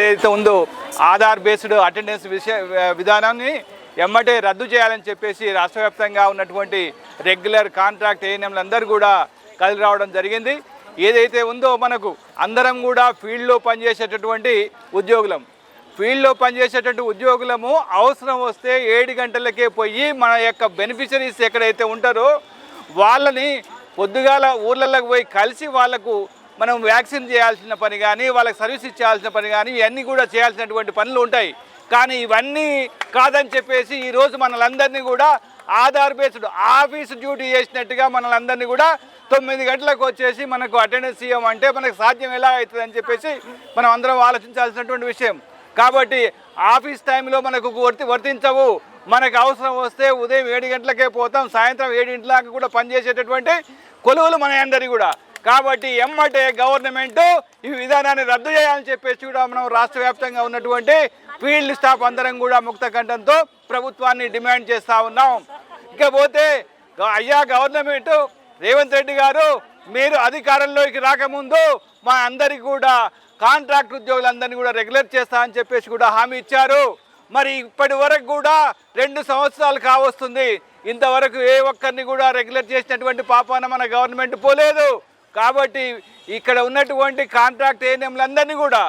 ఏదైతే ఉందో Aadhaar based attendance విషయ విధానాన్ని ఎమ్మటే రద్దు చేయాలని చెప్పేసి రాష్ట్ర వ్యాప్తంగా ఉన్నటువంటి రెగ్యులర్ కాంట్రాక్ట్ ఏఎన్ఎంలందరూ కూడా కలిసి రావడం జరిగింది. ఏదైతే ఉందో మనకు అందరం కూడా ఫీల్డ్లో పనిచేసేటటువంటి ఉద్యోగులం. ఫీల్డ్లో పనిచేసేటటువంటి ఉద్యోగులము అవసరం వస్తే ఏడు గంటలకే పోయి మన యొక్క బెనిఫిషరీస్ ఎక్కడైతే ఉంటారో వాళ్ళని పొద్దుగాల ఊర్లలోకి పోయి కలిసి వాళ్ళకు మనం వ్యాక్సిన్ చేయాల్సిన పని కానీ వాళ్ళకి సర్వీస్ ఇచ్చేయాల్సిన పని కానీ ఇవన్నీ కూడా చేయాల్సినటువంటి పనులు ఉంటాయి. కానీ ఇవన్నీ కాదని చెప్పేసి ఈరోజు మనలందరినీ కూడా ఆధార్ బేస్డ్ ఆఫీస్ డ్యూటీ చేసినట్టుగా మనలందరినీ కూడా తొమ్మిది గంటలకు వచ్చేసి మనకు అటెండెన్స్ ఇవ్వమంటే మనకు సాధ్యం ఎలా అవుతుంది అని చెప్పేసి మనం అందరం ఆలోచించాల్సినటువంటి విషయం. కాబట్టి ఆఫీస్ టైంలో మనకు వర్తి వర్తించవు. మనకు అవసరం వస్తే ఉదయం ఏడు గంటలకే పోతాం సాయంత్రం ఏడింటిలాగా కూడా పనిచేసేటటువంటి కొలువులు మన అందరి కూడా. కాబట్టి ఎమ్మటే గవర్నమెంట్ ఈ విధానాన్ని రద్దు చేయాలని చెప్పేసి కూడా మనం రాష్ట్ర వ్యాప్తంగా ఉన్నటువంటి ఫీల్డ్ స్టాఫ్ అందరం కూడా ముక్త కంఠంతో ప్రభుత్వాన్ని డిమాండ్ చేస్తూ ఉన్నాం. ఇకపోతే అయ్యా గవర్నమెంట్ రేవంత్ రెడ్డి గారు మీరు అధికారంలోకి రాకముందు మా అందరికి కూడా కాంట్రాక్ట్ ఉద్యోగులందరినీ కూడా రెగ్యులర్ చేస్తా అని చెప్పేసి కూడా హామీ ఇచ్చారు. మరి ఇప్పటి వరకు కూడా రెండు సంవత్సరాలు కావస్తుంది. ఇంతవరకు ఏ ఒక్కరిని కూడా రెగ్యులర్ చేసినటువంటి పాపాన మన గవర్నమెంట్ పోలేదు. కాబట్టి ఇక్కడ ఉన్నటువంటి కాంట్రాక్ట్ ఏఎన్ఎంలందరినీ కూడా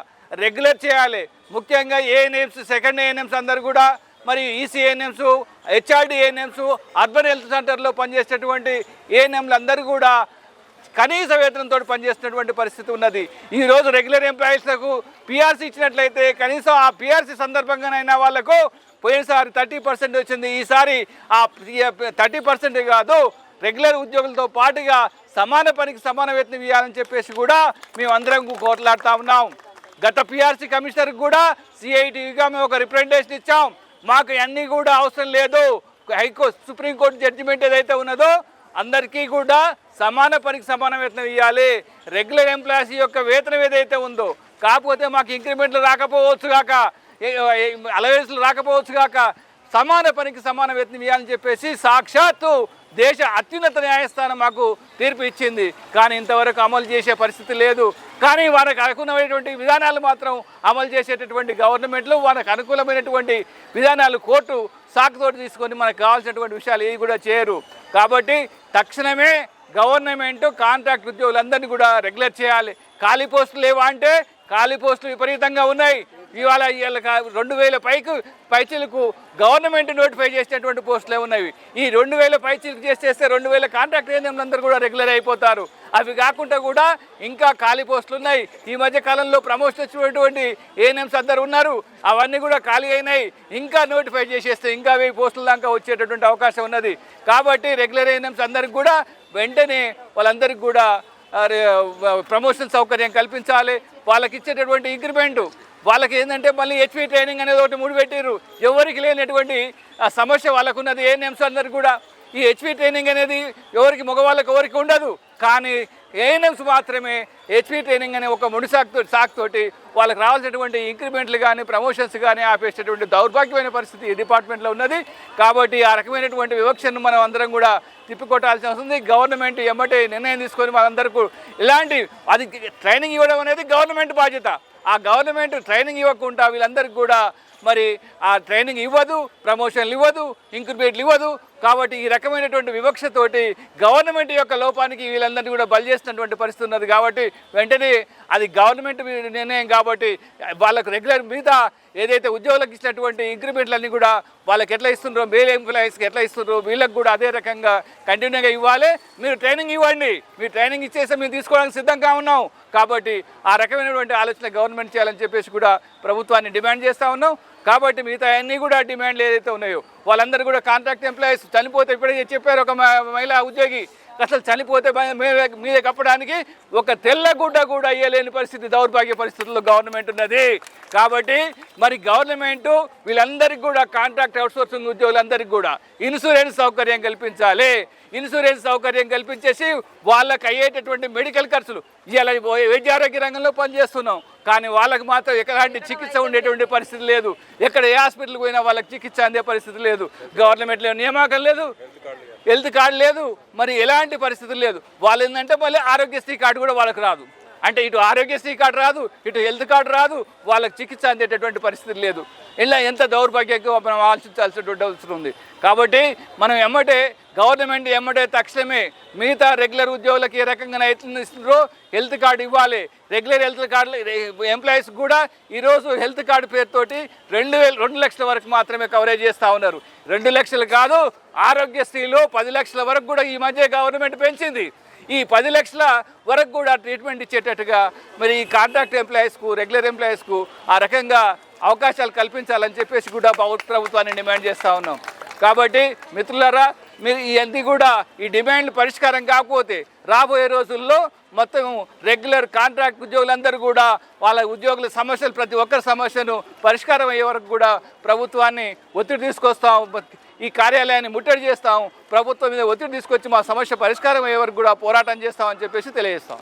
రెగ్యులర్ చేయాలి. ముఖ్యంగా ఏఎన్ఎంస్ సెకండ్ ఏఎన్ఎంస్ అందరు కూడా మరి EC ANMs HRD ANMs urban health సెంటర్లో పనిచేసేటువంటి ఏఎన్ఎంలందరూ కూడా కనీస వేతనంతో పనిచేస్తున్నటువంటి పరిస్థితి ఉన్నది. ఈ రోజు రెగ్యులర్ ఎంప్లాయీస్లకు పిఆర్సీ ఇచ్చినట్లయితే కనీసం ఆ పిఆర్సీ సందర్భంగానైనా వాళ్ళకు పోయినసారి థర్టీ పర్సెంట్ వచ్చింది. ఈసారి ఆ థర్టీ పర్సెంట్ కాదు రెగ్యులర్ ఉద్యోగులతో పాటుగా సమాన పనికి సమాన వేతనం ఇవ్వాలని చెప్పేసి కూడా మేము అందరం కోట్లాడుతా ఉన్నాం. గత పిఆర్సీ కమిషనర్కి కూడా సిఐటిగా మేము ఒక రిప్రజెంటేషన్ ఇచ్చాం. మాకు అన్నీ కూడా అవసరం లేదు. హైకోర్టు సుప్రీంకోర్టు జడ్జిమెంట్ ఏదైతే ఉన్నదో అందరికీ కూడా సమాన పనికి సమాన వేతనం ఇవ్వాలి. రెగ్యులర్ ఎంప్లాయీస్ యొక్క వేతనం ఏదైతే ఉందో కాకపోతే మాకు ఇంక్రిమెంట్లు రాకపోవచ్చు కాక అలవెన్స్లు రాకపోవచ్చు కాక సమాన పనికి సమాన వేతనం ఇవ్వాలని చెప్పేసి సాక్షాత్తు దేశ అత్యున్నత న్యాయస్థానం మాకు తీర్పు ఇచ్చింది. కానీ ఇంతవరకు అమలు చేసే పరిస్థితి లేదు. కానీ వారికి అనుకూలమైనటువంటి విధానాలు మాత్రం అమలు చేసేటటువంటి గవర్నమెంట్లు వారికి అనుకూలమైనటువంటి విధానాలు కోర్టు సాకుతోటి తీసుకొని మనకు కావాల్సినటువంటి విషయాలు ఏవి కూడా చేయరు. కాబట్టి తక్షణమే గవర్నమెంట్ కాంట్రాక్ట్ ఉద్యోగులందరినీ కూడా రెగ్యులర్ చేయాలి. ఖాళీ పోస్టులు లేవా అంటే ఖాళీ పోస్టులు విపరీతంగా ఉన్నాయి. ఇవాళ ఇవాళ రెండు వేల పైకు పైచీలకు గవర్నమెంట్ నోటిఫై చేసినటువంటి పోస్టులే ఉన్నవి ఈ రెండు వేల పైచీలకు చేసేస్తే రెండు వేల కాంట్రాక్ట్ ఏజెంట్లందరూ కూడా రెగ్యులర్ అయిపోతారు. అవి కాకుండా కూడా ఇంకా ఖాళీ పోస్టులు ఉన్నాయి. ఈ మధ్య కాలంలో ప్రమోషన్ వచ్చినటువంటి ఏఎన్ఎంస్ అందరు ఉన్నారు. అవన్నీ కూడా ఖాళీ అయినాయి. ఇంకా నోటిఫై చేసేస్తే ఇంకా వెయ్యి పోస్టుల దాకా వచ్చేటటువంటి అవకాశం ఉన్నది. కాబట్టి రెగ్యులర్ ఏఎన్ఎంస్ అందరికి కూడా వెంటనే వాళ్ళందరికీ కూడా ప్రమోషన్ సౌకర్యం కల్పించాలి. వాళ్ళకి ఇచ్చేటటువంటి ఇంక్రిమెంటు వాళ్ళకి ఏంటంటే మళ్ళీ హెచ్పి ట్రైనింగ్ అనేది ఒకటి ముడిపెట్టారు ఎవరికి లేనటువంటి ఆ సమస్య వాళ్ళకు ఉన్నది ఏ నేమ్స్ అందరికి కూడా. ఈ హెచ్పి ట్రైనింగ్ అనేది ఎవరికి మగవాళ్ళకి ఎవరికి ఉండదు. కానీ ఏఎన్ఎంస్ మాత్రమే హెచ్పి ట్రైనింగ్ అనే ఒక ముడి సాకుతో సాకుతోటి వాళ్ళకి రావాల్సినటువంటి ఇంక్రిమెంట్లు కానీ ప్రమోషన్స్ కానీ ఆపేసేటువంటి దౌర్భాగ్యమైన పరిస్థితి ఈ డిపార్ట్మెంట్లో ఉన్నది. కాబట్టి ఆ రకమైనటువంటి వివక్షను మనం అందరం కూడా తిప్పికొట్టాల్సిన అవసరం ఉంది. గవర్నమెంట్ ఎమ్మటే నిర్ణయం తీసుకొని మనందరికీ ఇలాంటి అది ట్రైనింగ్ ఇవ్వడం అనేది గవర్నమెంట్ బాధ్యత. ఆ గవర్నమెంట్ ట్రైనింగ్ ఇవ్వకుండా వీళ్ళందరికీ కూడా మరి ఆ ట్రైనింగ్ ఇవ్వదు ప్రమోషన్లు ఇవ్వదు ఇంక్రిమెంట్లు ఇవ్వదు. కాబట్టి ఈ రకమైనటువంటి వివక్షతోటి గవర్నమెంట్ యొక్క లోపానికి వీళ్ళందరినీ కూడా బలి చేసినటువంటి పరిస్థితి ఉన్నది. కాబట్టి వెంటనే అది గవర్నమెంట్ నిర్ణయం కాబట్టి వాళ్ళకు రెగ్యులర్ మిగతా ఏదైతే ఉద్యోగులకు ఇచ్చినటువంటి ఇంక్రిమెంట్లన్నీ కూడా వాళ్ళకి ఎట్లా ఇస్తున్నారో మేల్ ఎంప్లాయీస్కి ఎట్లా ఇస్తున్నారో వీళ్ళకి కూడా అదే రకంగా కంటిన్యూగా ఇవ్వాలి. మీరు ట్రైనింగ్ ఇవ్వండి. మీరు ట్రైనింగ్ ఇచ్చేస్తే మేము తీసుకోవడానికి సిద్ధంగా ఉన్నాం. కాబట్టి ఆ రకమైనటువంటి ఆలోచన గవర్నమెంట్ చేయాలని చెప్పేసి కూడా ప్రభుత్వాన్ని డిమాండ్ చేస్తూ ఉన్నాం. కాబట్టి మిగతా అన్నీ కూడా డిమాండ్లు ఏదైతే ఉన్నాయో వాళ్ళందరూ కూడా కాంట్రాక్ట్ ఎంప్లాయీస్ చనిపోతే ఇప్పుడే చెప్పారు ఒక మ- మహిళా ఉద్యోగి. అసలు చనిపోతే మేమే మీద కప్పడానికి ఒక తెల్ల గుడ్డ కూడా అయ్యలేని పరిస్థితి దౌర్భాగ్య పరిస్థితుల్లో గవర్నమెంట్ ఉన్నది. కాబట్టి మరి గవర్నమెంట్ వీళ్ళందరికీ కూడా కాంట్రాక్ట్ అవుట్సోర్సింగ్ ఉద్యోగులందరికీ కూడా ఇన్సూరెన్స్ సౌకర్యం కల్పించాలి. ఇన్సూరెన్స్ సౌకర్యం కల్పించేసి వాళ్ళకి అయ్యేటటువంటి మెడికల్ ఖర్చులు. ఇలా వైద్య ఆరోగ్య రంగంలో పనిచేస్తున్నాం. కానీ వాళ్ళకి మాత్రం ఎలాంటి చికిత్స ఉండేటువంటి పరిస్థితి లేదు. ఎక్కడ ఏ హాస్పిటల్కి పోయినా వాళ్ళకి చికిత్స అందే పరిస్థితి లేదు. గవర్నమెంట్లో నియామకం లేదు. హెల్త్ కార్డు లేదు. మరి ఎలాంటి పరిస్థితులు లేదు. వాళ్ళు ఏంటంటే మళ్ళీ ఆరోగ్యశ్రీ కార్డు కూడా వాళ్ళకి రాదు. అంటే ఇటు ఆరోగ్యశ్రీ కార్డు రాదు ఇటు హెల్త్ కార్డు రాదు వాళ్ళకి చికిత్స అందేటటువంటి పరిస్థితి లేదు. ఇలా ఎంత దౌర్భాగ్యంగా మనం ఆలోచించాల్సినటువంటి అవసరం ఉంది. కాబట్టి మనం ఎమ్మటే గవర్నమెంట్ ఎమ్మటే తక్షణమే మిగతా రెగ్యులర్ ఉద్యోగులకు ఏ రకంగా ఎట్లా ఇస్తున్నారో హెల్త్ కార్డు ఇవ్వాలి. రెగ్యులర్ హెల్త్ కార్డు ఎంప్లాయీస్ కూడా ఈరోజు హెల్త్ కార్డు పేరుతోటి రెండు వేల రెండు లక్షల వరకు మాత్రమే కవరేజ్ చేస్తూ ఉన్నారు. రెండు లక్షలు కాదు ఆరోగ్యశ్రీలో పది లక్షల వరకు కూడా ఈ మధ్య గవర్నమెంట్ పెంచింది. ఈ పది లక్షల వరకు కూడా ట్రీట్మెంట్ ఇచ్చేటట్టుగా మరి ఈ కాంట్రాక్ట్ ఎంప్లాయీస్కు రెగ్యులర్ ఎంప్లాయీస్కు ఆ రకంగా అవకాశాలు కల్పించాలని చెప్పేసి కూడా ప్రభుత్వాన్ని డిమాండ్ చేస్తూ ఉన్నాం. కాబట్టి మిత్రులారా మీరు ఇవన్నీ కూడా ఈ డిమాండ్లు పరిష్కారం కాకపోతే రాబోయే రోజుల్లో మొత్తం రెగ్యులర్ కాంట్రాక్ట్ ఉద్యోగులందరూ కూడా వాళ్ళ ఉద్యోగుల సమస్యలు ప్రతి ఒక్కరి సమస్యను పరిష్కారం అయ్యే వరకు కూడా ప్రభుత్వాన్ని ఒత్తిడి తీసుకొస్తాం ఈ కార్యాలయాన్ని ముట్టడి చేస్తాం. ప్రభుత్వం మీద ఒత్తిడి తీసుకొచ్చి మా సమస్య పరిష్కారం అయ్యే వరకు కూడా పోరాటం చేస్తామని చెప్పేసి తెలియజేస్తాం.